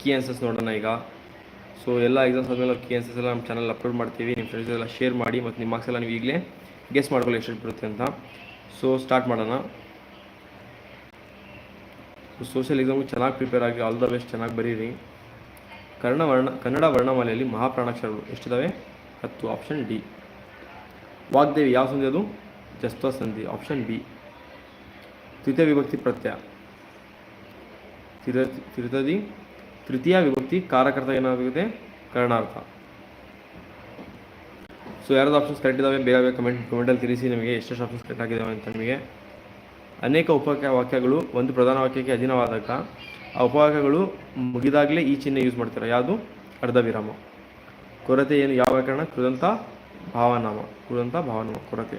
Key answers ನೋಡೋಣ ಈಗ. So ಎಲ್ಲ ಎಕ್ಸಾಮ್ಸ್ ಆದಮೇಲೆ ಕಿ ಆನ್ಸರ್ಸ್ ಎಲ್ಲ ನಮ್ಮ ಚಾನಲ್ ಅಪ್ಲೋಡ್ ಮಾಡ್ತೀವಿ. ನಿಮ್ಮ ಫ್ರೆಂಡ್ಸ್ ಎಲ್ಲ ಶೇರ್ ಮಾಡಿ ಮತ್ತು ನಿಮ್ಮ ಮಾರ್ಕ್ಸ್ ಎಲ್ಲ ನೀವು ಈಗಲೇ ಗೆಸ್ ಮಾಡ್ಕೊಳ್ಳಿ ಎಷ್ಟು ಬರುತ್ತೆ ಅಂತ. ಸೊ ಸ್ಟಾರ್ಟ್ ಮಾಡೋಣ. ಸೊ ಸೋಷಿಯಲ್ ಎಕ್ಸಾಮ್ಗೆ ಚೆನ್ನಾಗಿ ಪ್ರಿಪೇರ್ ಆಗಿ ಆಲ್ ದ ಬೆಸ್ಟ್ ಚೆನ್ನಾಗಿ ಬರೀರಿ. ಕನ್ನಡ ವರ್ಣ, ಕನ್ನಡ ವರ್ಣಮಾಲೆಯಲ್ಲಿ ಮಹಾಪ್ರಾಣಾಕ್ಷರಗಳು ಎಷ್ಟಿದ್ದಾವೆ ಹತ್ತು ಆಪ್ಷನ್ ಡಿ ವಾಗ್ದೇವಿ, ಯಾವ ಸಂಧಿ ಅದು? ಜಸ್ತ್ವ ಸಂಧಿ ಆಪ್ಷನ್ ಬಿ ತೃತೀಯ ವಿಭಕ್ತಿ ಪ್ರತ್ಯಯ. ತಿರ ತಿರುತದಿ ತೃತೀಯ ವಿಭಕ್ತಿ ಕಾರಕರ್ತ ಏನಾಗುತ್ತೆ? ಕರ್ಣಾರ್ಥ. ಸೊ ಯಾರ್ದು ಆಪ್ಷನ್ಸ್ ಕರೆಕ್ಟ್ ಇದ್ದಾವೆ ಬೇಗ ಬೇಗ ಕಮೆಂಟ್ ಕಮೆಂಟಲ್ಲಿ ತಿಳಿಸಿ ನಿಮಗೆ ಎಷ್ಟೆಷ್ಟು ಆಪ್ಷನ್ಸ್ ಕರೆಕ್ಟ್ ಆಗಿದ್ದಾವೆ ಅಂತ ನಿಮಗೆ. ಅನೇಕ ಉಪವಾಕ್ಯ ವಾಕ್ಯಗಳು, ಒಂದು ಪ್ರಧಾನ ವಾಕ್ಯಕ್ಕೆ ಅಧೀನವಾದಾಗ, ಆ ಉಪವಾಕ್ಯಗಳು ಮುಗಿದಾಗಲೇ ಈ ಚಿಹ್ನೆ ಯೂಸ್ ಮಾಡ್ತಾರೆ. ಯಾವುದು? ಅರ್ಧ ವಿರಾಮ ಕೊರತೆ ಏನು? ಯಾವ ವ್ಯಾಕರಣ ಕೃದಂತ ಭಾವನಾಮ. ಕೃದಂತ ಭಾವನಾಮ, ಕೊರತೆ.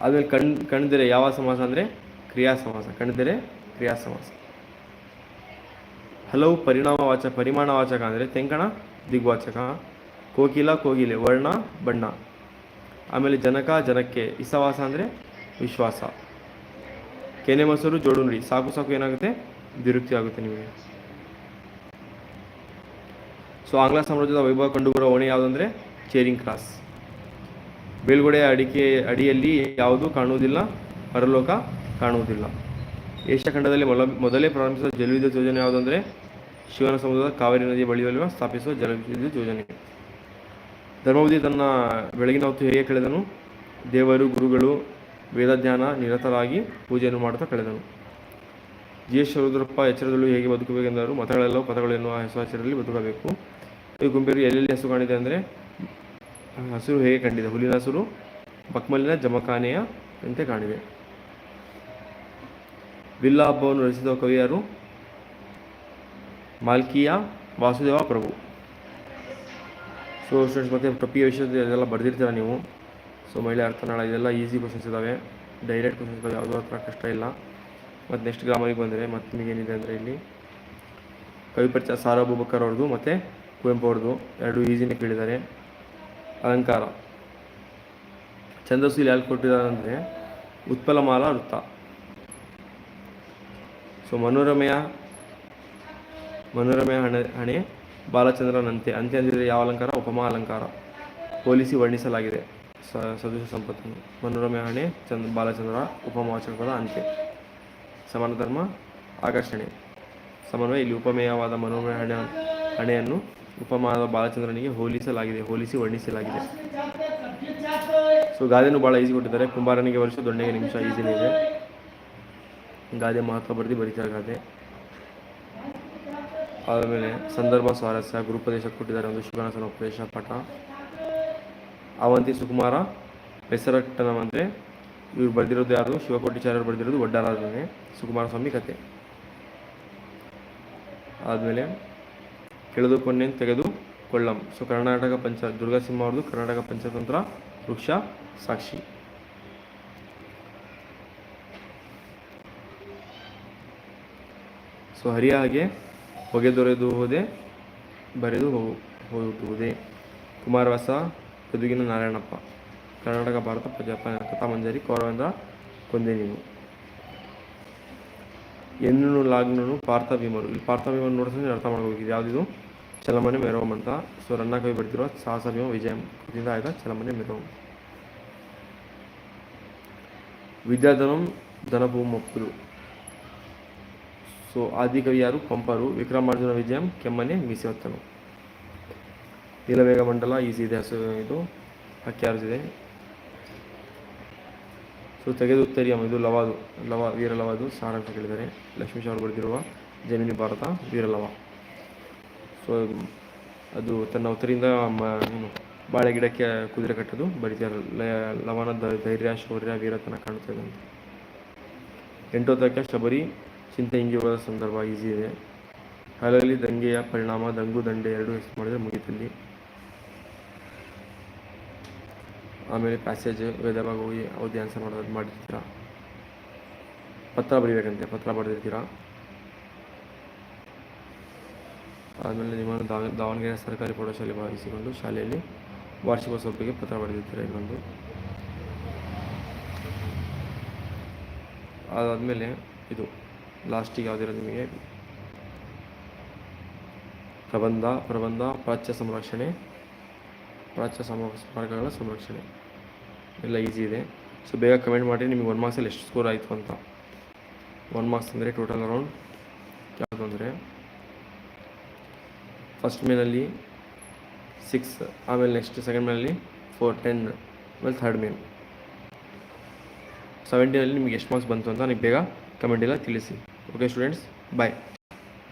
ಆಮೇಲೆ ಕಣ್, ಕಣ್ದಿರೆ ಯಾವ ಸಮಾಸ ಅಂದರೆ? ಕ್ರಿಯಾ ಸಮಾಸ ಕಣ್ದಿರೆ ಕ್ರಿಯಾ ಸಮಾಸ ಹಲವು ಪರಿಣಾಮವಾಚಕ, ಪರಿಮಾಣವಾಚಕ ಅಂದರೆ ತೆಂಕಣ, ದಿಗ್ವಾಚಕ, ಕೋಕಿಲ, ಕೋಗಿಲೆ, ವರ್ಣ, ಬಣ್ಣ. ಆಮೇಲೆ ಜನಕ, ಜನಕ್ಕೆ, ಇಸವಾಸ ಅಂದರೆ ವಿಶ್ವಾಸ. ಕೆನೆ ಮೊಸರು ಜೋಡು ಸಾಕು ಸಾಕು ಏನಾಗುತ್ತೆ? ದಿರುಕ್ತಿ ಆಗುತ್ತೆ ನಿಮಗೆ. ಸೊ ಆಂಗ್ಲ ಸಾಮ್ರಾಜ್ಯದ ವೈಭವ ಕಂಡುಬರುವ ಓಣಿ ಯಾವುದಂದ್ರೆ ಚೇರಿಂಗ್ ಕ್ರಾಸ್. ಬೀಳ್ಗೊಡೆಯ ಅಡಿಕೆ, ಅಡಿಯಲ್ಲಿ ಯಾವುದು ಕಾಣುವುದಿಲ್ಲ, ಪರಲೋಕ ಕಾಣುವುದಿಲ್ಲ. ಏಷ್ಯಾ ಖಂಡದಲ್ಲಿ ಮೊದಲೇ ಪ್ರಾರಂಭಿಸಿದ ಜಲವಿದ್ಯುತ್ ಯೋಜನೆ ಯಾವುದಂದರೆ ಶಿವನ ಸಮುದ್ರದ ಕಾವೇರಿ ನದಿಯ ಬಳಿಯಲ್ಲಿ ಸ್ಥಾಪಿಸುವ ಜಲವಿದ್ಯುತ್ ಯೋಜನೆ. ಧರ್ಮವತಿ ತನ್ನ ಬೆಳಗಿನ ಹೊತ್ತು ಹೇಗೆ ಕಳೆದನು? ದೇವರು, ಗುರುಗಳು, ವೇದಜ್ಞಾನ ನಿರತರಾಗಿ ಪೂಜೆಯನ್ನು ಮಾಡುತ್ತಾ ಕಳೆದನು. ಜಿ ಎಸ್ ಶರೂದ್ರಪ್ಪ ಎಚ್ಚರದಲ್ಲೂ ಹೇಗೆ ಬದುಕಬೇಕೆಂದರು ಮತಗಳೆಲ್ಲವೂ ಪದಗಳು ಎನ್ನುವ ಹೆಸರಲ್ಲಿ ಬದುಕಬೇಕು. ಈ ಗುಂಪೇರು ಎಲ್ಲೆಲ್ಲಿ ಹಸು ಕಾಣಿದೆ ಅಂದರೆ, ಹಸಿರು ಹೇಗೆ ಕಂಡಿದೆ? ಹುಲಿನ ಹಸಿರು ಬಕ್ಮಲಿನ ಜಮಖಾನೆಯ ಅಂತೆ ಕಾಣಿದೆ. ಬಿಲ್ಲ ಹಬ್ಬವನ್ನು ರಚಿಸಿದ ಕವಿ ಯಾರು ಮಾಲ್ಕಿಯ ವಾಸುದೇವ ಪ್ರಭು. ಸೊ ಸ್ಟೂಡೆಂಟ್ಸ್ ಮತ್ತು ಪ್ರತಿ ವಿಷಯದ ಇದೆಲ್ಲ ಬರೆದಿರ್ತೀರ ನೀವು? ಸೊ ಮಹಿಳೆ ಅರ್ಥನಾಳ, ಇದೆಲ್ಲ ಈಸಿ ಕ್ವಶನ್ಸ್ ಇದ್ದಾವೆ ಡೈರೆಕ್ಟ್ ಕ್ವಶನ್ಸ್ ಇದ್ದಾವೆ ಯಾವುದೂ ಹತ್ರ ಕಷ್ಟ ಇಲ್ಲ. ಮತ್ತು ನೆಕ್ಸ್ಟ್ ಗ್ರಾಮರಿಗೆ ಬಂದರೆ ಮತ್ತೆ ನಿಮಗೇನಿದೆ ಅಂದರೆ ಇಲ್ಲಿ? ಕವಿ ಪರಿಚಯ ಸಾರಾ ಅಬೂಬಕ್ಕರ್ ಅವ್ರದ್ದು ಮತ್ತು ಕುವೆಂಪು ಅವ್ರದ್ದು ಎರಡು ಈಸಿನೇ ಕೇಳಿದ್ದಾರೆ. ಅಲಂಕಾರ. ಛಂದಸ್ಸು ಇಲ್ಲಿ ಯಾರು ಕೊಟ್ಟಿದ್ದಾರೆ ಅಂದರೆ ಉತ್ಪಲಮಾಲ ವೃತ್ತ. ಸೊ ಮನೋರಮೆಯ ಮನೋರಮೆಯ ಹಣೆ ಹಣೆ ಬಾಲಚಂದ್ರನಂತೆ ಅಂತೆ ಅಂದರೆ ಯಾವ ಅಲಂಕಾರ? ಉಪಮಾ ಅಲಂಕಾರ. ಹೋಲಿಸಿ ವರ್ಣಿಸಲಾಗಿದೆ. ಸ, ಸದೃಶ ಸಂಪತ್ತನ್ನು ಮನೋರಮೆ ಹಣೆ ಚಂದ್ರ ಬಾಲಚಂದ್ರ ಉಪಮಾಚಕದ ಅಂತೆ ಸಮಾನ ಧರ್ಮ, ಆಕರ್ಷಣೆ. ಸಮನ್ವಯ, ಇಲ್ಲಿ ಉಪಮೇಯವಾದ ಮನೋರಮೆ ಹಣೆ, ಹಣೆಯನ್ನು ಉಪಮಾದ ಬಾಲಚಂದ್ರನಿಗೆ ಹೋಲಿಸಲಾಗಿದೆ, ಹೋಲಿಸಿ ವರ್ಣಿಸಲಾಗಿದೆ. ಸೊ ಗಾದೆನೂ ಭಾಳ ಈಸಿ ಕೊಟ್ಟಿದ್ದಾರೆ. ಕುಂಬಾರನಿಗೆ ವರ್ಷ, ದೊಣ್ಣೆಗೆ ನಿಮಿಷ ಈಸಿನೇ ಇದೆ. ಗಾದೆ ಮಹತ್ವ ಬರೆದು ಬರೀತಾರೆ ಗಾದೆ. ಆದಮೇಲೆ ಸಂದರ್ಭ ಸ್ವಾರಸ್ಯ, ಗುರುಪದೇಶ ಕೊಟ್ಟಿದ್ದಾರೆ ಒಂದು ಶಿವನಾಸನ ಉಪದೇಶ ಪಠ ಅವಂತಿ ಸುಕುಮಾರ ಬೆಸರಟ್ಟನಂ ಇವ್ರು ಬರೆದಿರೋದು ಯಾರು? ಶಿವಕೋಟಿಚಾರ್ಯರು ಬರೆದಿರೋದು ಒಡ್ಡಾರಾಧನೆ ಸುಕುಮಾರ ಸ್ವಾಮಿ ಕತೆ. ಆದಮೇಲೆ ಕೆಳೆದುಕೊಂಡೆ ತೆಗೆದು ಕೊಳ್ಳಂ. ಸೊ, ಕರ್ನಾಟಕ ಪಂಚ ದುರ್ಗಾಸಿಂಹ ಅವ್ರದ್ದು ಕರ್ನಾಟಕ ಪಂಚತಂತ್ರ ವೃಕ್ಷ ಸಾಕ್ಷಿ. ಸೊ, ಹರಿಯ ಹಾಗೆ ಹೊಗೆ ದೊರೆದು ಹೋದೆ, ಬರೆದು ಹೋಗು ಹೋಗುವುದೇ ಕುಮಾರವಾಸ ಗದುಗಿನ ನಾರಾಯಣಪ್ಪ. ಕರ್ನಾಟಕ, ಭಾರತ ಪ್ರಜಾಪ ಕಥಾಮಂಜರಿ ಕೌರವೇಂದ್ರ ಕೊಂದೆ ನೀನು. ಎನ್ನು ಲಾಗ್ನನು ಪಾರ್ಥ ಭೀಮರು. ಇಲ್ಲಿ ಪಾರ್ಥ ಭೀಮರು ನೋಡಿದ್ರೆ ಅರ್ಥ ಮಾಡ್ಕೋಬೇಕಿದೆ ಯಾವುದಿದು? ಚಲಮನೆ ಮೆರೋಮ್ ಅಂತ. ಸೊ, ರನ್ನ ಕವಿ ಬರ್ತಿರೋ ಸಾಹಸ ಭೀಮ ವಿಜಯ ಇದರಿಂದ ಆಯ್ತಾ ಚಲಮನೆ ಮೆರೋಮ್ ವಿದ್ಯಾಧನಂ ಧನಭೂಮಪ್ಪುದು ಸೊ ಆದಿಕವಿ ಯಾರು? ಪಂಪರು. ವಿಕ್ರಮಾರ್ಜುನ ವಿಜಯಂ, ಕೆಮ್ಮನೆ, ಮೀಸೆವತ್ತನು. ನೀಲವೇಗ ಮಂಡಲ ಈಸಿ ಇದೆ ಇದು ಹಾರಿಸಿದೆ ಸೊ ತೆಗೆದು ಉತ್ತರಿಯಂ ಇದು ಲವಾದು. ಲವ ವೀರಲವಾದು ಅಂತ ಕೇಳಿದರೆ ಲಕ್ಷ್ಮೀ ಅವರು ಬರೆದಿರುವ ಜಮಿನಿ ಭಾರತ ವೀರಲವ ಸೊ, ಅದು ತನ್ನ ಉತ್ತರಿಂದ ಏನು, ಬಾಳೆ ಗಿಡಕ್ಕೆ ಕುದುರೆ ಕಟ್ಟೋದು. ಬರೀತಾರೆ ಲವನ ಧೈರ್ಯ, ಶೌರ್ಯ, ವೀರತನ ಕಾಣುತ್ತದೆ ಅಂತ. ಎಂಟೋದಕ್ಕೆ ಶಬರಿ ಚಿಂತೆ ಹಿಂಗೆ ಹೋದ ಸಂದರ್ಭ ಈಸಿ ಇದೆ. ಹಲಲ್ಲಿ ದಂಗೆಯ ಪರಿಣಾಮ ದಂಗು ದಂಡೆ ಎರಡು ಹೆಸರು ಮಾಡಿದರೆ ಮುಗಿತಲ್ಲಿ. ಆಮೇಲೆ ಪ್ಯಾಸೇಜ್, ವೇದಭಾಗ ಹೋಗಿ ಅವಧಿ ಆನ್ಸರ್ ಮಾಡೋದು ಮಾಡಿರ್ತೀರ? ಪತ್ರ ಬರೀಬೇಕಂತೆ, ಪತ್ರ ಬರೆದಿರ್ತೀರಾ? ಆದಮೇಲೆ ನಿಮ್ಮನ್ನು ದಾವ, ದಾವಣಗೆರೆ ಸರ್ಕಾರಿ ಪ್ರೌಢಶಾಲೆ ಭಾಗಿಸಿಕೊಂಡು ಶಾಲೆಯಲ್ಲಿ ವಾರ್ಷಿಕೋತ್ಸವ ಬಗ್ಗೆ ಪತ್ರ ಬರೆದಿರ್ತೀರ ಇನ್ನೊಂದು? ಅದಾದಮೇಲೆ ಇದು. ಲಾಸ್ಟಿಗೆ ಯಾವುದಿರೋದು ನಿಮಗೆ? ಪ್ರಬಂಧ ಪ್ರಬಂಧ, ಪ್ರಾಚ್ಯ ಸಂರಕ್ಷಣೆ. ಪ್ರಾಚ್ಯ ಸಮ ಮಾರ್ಗಗಳ ಸಂರಕ್ಷಣೆ. ಎಲ್ಲ ಈಸಿ ಇದೆ. ಸೊ, ಬೇಗ ಕಮೆಂಟ್ ಮಾಡಿ ನಿಮಗೆ ಒನ್ ಮಾರ್ಕ್ಸಲ್ಲಿ ಎಷ್ಟು ಸ್ಕೋರ್ ಆಯಿತು ಅಂತ. ಒನ್ ಮಾರ್ಕ್ಸ್ ಅಂದರೆ ಟೋಟಲ್ ಅರೌಂಡ್ ಯಾವುದು ಅಂದರೆ? ಫಸ್ಟ್ ಮೇನಲ್ಲಿ ಸಿಕ್ಸ್ ಆಮೇಲೆ ನೆಕ್ಸ್ಟ್ ಸೆಕೆಂಡ್ ಮೇನಲ್ಲಿ ಫೋರ್ ಟೆನ್ ಆಮೇಲೆ ಥರ್ಡ್ ಮೇನ್ ಸೆವೆಂಟೀನಲ್ಲಿ ನಿಮಗೆ ಎಷ್ಟು ಮಾರ್ಕ್ಸ್ ಬಂತು ಅಂತ ನನಗೆ ಬೇಗ ಕಮೆಂಟೆಲ್ಲ ತಿಳಿಸಿ. Okay students by